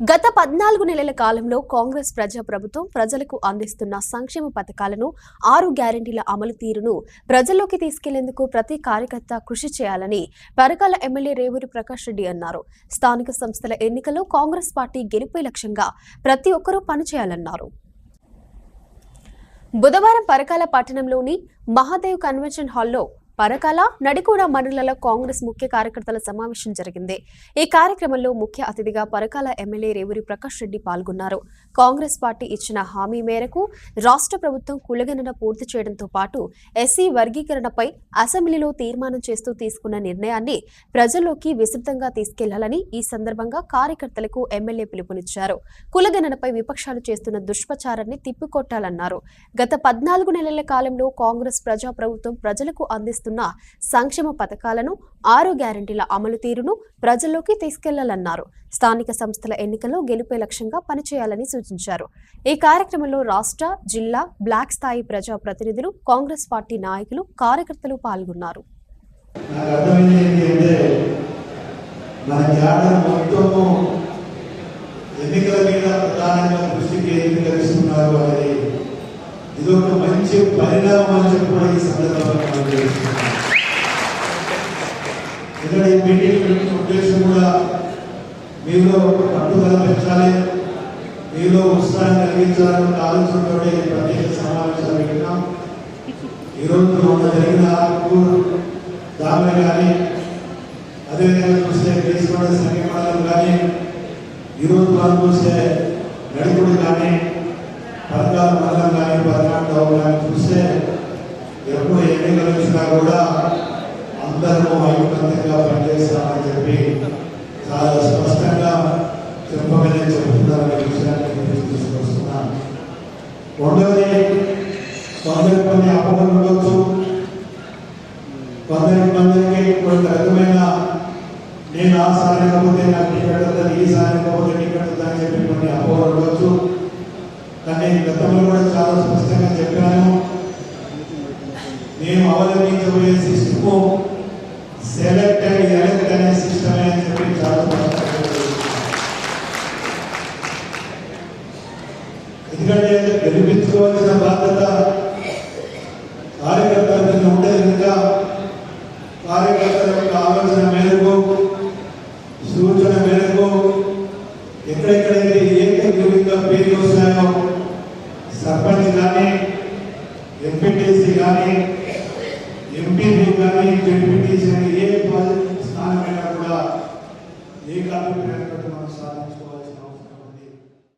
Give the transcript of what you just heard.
గత పద్నాలుగు నెలల కాలంలో కాంగ్రెస్ ప్రజా ప్రభుత్వం ప్రజలకు అందిస్తున్న సంక్షేమ పథకాలను ఆరు గ్యారంటీల అమలు తీరును ప్రజల్లోకి తీసుకెళ్ళేందుకు ప్రతి కార్యకర్త కృషి చేయాలని పరకాల ఎమ్మెల్యే రేవూరి ప్రకాష్ రెడ్డి అన్నారు. స్థానిక సంస్థల ఎన్నికల్లో కాంగ్రెస్ పార్టీ గెలుపే లక్ష్యంగా ప్రతి ఒక్కరూ పనిచేయాలన్నారు. బుధవారం పరకాల పట్టణంలోని మహాదేవ్ కన్వెన్షన్ హాల్లో పరకాల నడికూడ మండలాల కాంగ్రెస్ ముఖ్య కార్యకర్తల సమావేశం జరిగింది. ఈ కార్యక్రమంలో ముఖ్య అతిథిగా పరకాల ఎమ్మెల్యే రేవూరి ప్రకాష్ రెడ్డి పాల్గొన్నారు. కాంగ్రెస్ పార్టీ ఇచ్చిన హామీ మేరకు రాష్ట్ర ప్రభుత్వం కులగణన పూర్తి చేయడంతో పాటు ఎస్సీ వర్గీకరణపై అసెంబ్లీలో తీర్మానం చేస్తూ తీసుకున్న నిర్ణయాన్ని ప్రజల్లోకి విస్తృతంగా తీసుకెళ్ళాలని ఈ సందర్భంగా కార్యకర్తలకు ఎమ్మెల్యే పిలుపునిచ్చారు. కులగణనపై విపక్షాలు చేస్తున్న దుష్ప్రచారాన్ని తిప్పికొట్టాలన్నారు. గత పద్నాలుగు నెలల కాలంలో కాంగ్రెస్ ప్రజా ప్రభుత్వం ప్రజలకు అందిస్తున్న సంక్షేమ పథకాలను ఆరు గ్యారంటీల అమలు తీరును ప్రజల్లోకి తీసుకెళ్ళాలన్నారు. స్థానిక సంస్థల ఎన్నికల్లో గెలుపే లక్ష్యంగా పనిచేయాలని సూచించారు. ఈ కార్యక్రమంలో రాష్ట్ర జిల్లా బ్లాక్ స్థాయి ప్రజా ప్రతినిధులు కాంగ్రెస్ పార్టీ నాయకులు కార్యకర్తలు పాల్గొన్నారు. మన జాతర మొత్తము ఎన్నికల మీద ప్రధానంగా దృష్టి కేంద్రీకరిస్తున్నారు అనేది ఇదొక ఒక మంచి పరిణామం అని కూడా ఈ సందర్భంగా మనం ఈ మీటింగ్ ఉద్దేశం కూడా మీలో పట్టుదల పెంచాలి మీలో ఉత్సాహం కలిగించాలన్న ఆలోచనతో ప్రత్యేక సమావేశాలు పెట్టినాం. ఈరోజు మొన్న జరిగిన ఆకుకూరు దామె కానీ అదేవిధంగా చూస్తే కేసుపడ సమీపంలో కానీ ఈరోజు మనం చూస్తే నడుపుడు కానీ పథకాల మండలం కానీ పథకాలు కానీ చూస్తే ఎప్పుడు ఎన్నికలు వచ్చినా కూడా అందరూ ఐక్యంగా పనిచేస్తామని చెప్పి చాలా స్పష్టంగా చెప్పగలిగే చెబుతున్నారనే విషయాన్ని తీసుకొస్తున్నాను రెండవది కొందరి మంది అపోహలు ఉండొచ్చు. కొందరి మందికి కొంత రకమైన నేను ఆ సారి కాకపోతే నాకు టికెట్ వద్దని ఈ సారి కాకపోతే టికెట్ వద్దని చెప్పి కొన్ని అపోహలు ఉండొచ్చు. కానీ గతంలో కూడా చాలా స్పష్టంగా చెప్పాను. నేను అవలంబించబోయే సిస్టము సెలెక్ట్ అండ్ ఎలెక్ట్ అనే సిస్టమే అని చెప్పి చాలా ఎందుకంటే గెలిపించుకోవాల్సిన బాధ్యత కార్యకర్తల మీద ఉండేది కనుక కార్యకర్తల యొక్క ఆలోచన మేరకు సూచన మేరకు ఎక్కడెక్కడైతే ఏ విధంగా పేర్లు వస్తాయో సర్పంచ్ కానీ ఎంపీటీసీ కానీ एमपी भी गाने डिप्टी से ये पद स्थान मिला पूरा एक आदमी प्रयत्न करता है साथ इसको